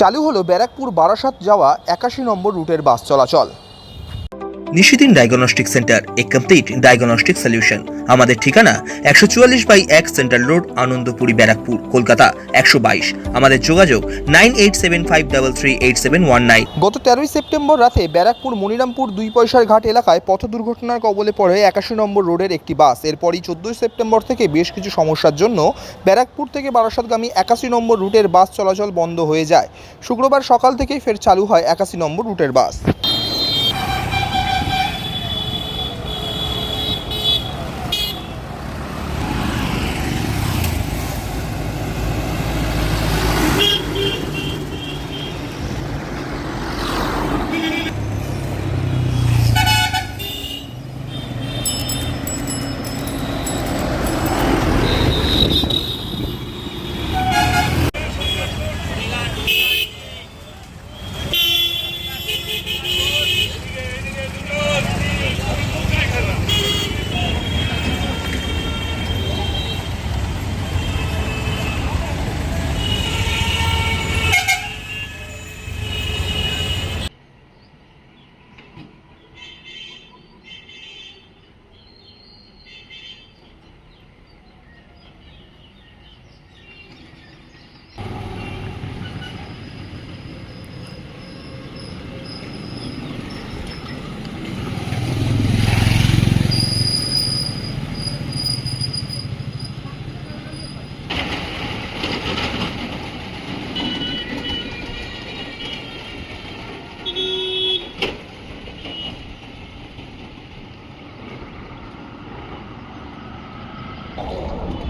চালু হলো ব্যারাকপুর বারাসাত যাওয়া একাশি নম্বর রুটের বাস চলাচল। নিশিদিন ডায়াগনস্টিক সেন্টার এ কমপ্লিট ডায়াগনস্টিক সলিউশন আমাদের ঠিকানা একশো চুয়াল্লিশ বাই এক সেন্ট্রাল রোড আনন্দপুরি, ব্যারাকপুর, কলকাতা একশো বাইশ। আমাদের যোগাযোগ nine eight seven five double three eight seven one nine. গত তেরোই সেপ্টেম্বর রাতে ব্যারাকপুর মনিরামপুর দুই পয়সার ঘাট এলাকায় পথ দুর্ঘটনার কবলে পড়ে একাশি নম্বর রোডের একটি বাস। এরপরই চোদ্দোই সেপ্টেম্বর থেকে বেশ কিছু সমস্যার জন্য ব্যারাকপুর থেকে বারাসাতগামী একাশি নম্বর রুটের বাস চলাচল বন্ধ হয়ে যায়। শুক্রবার সকাল থেকেই ফের চালু হয় একাশি নম্বর রুটের বাস।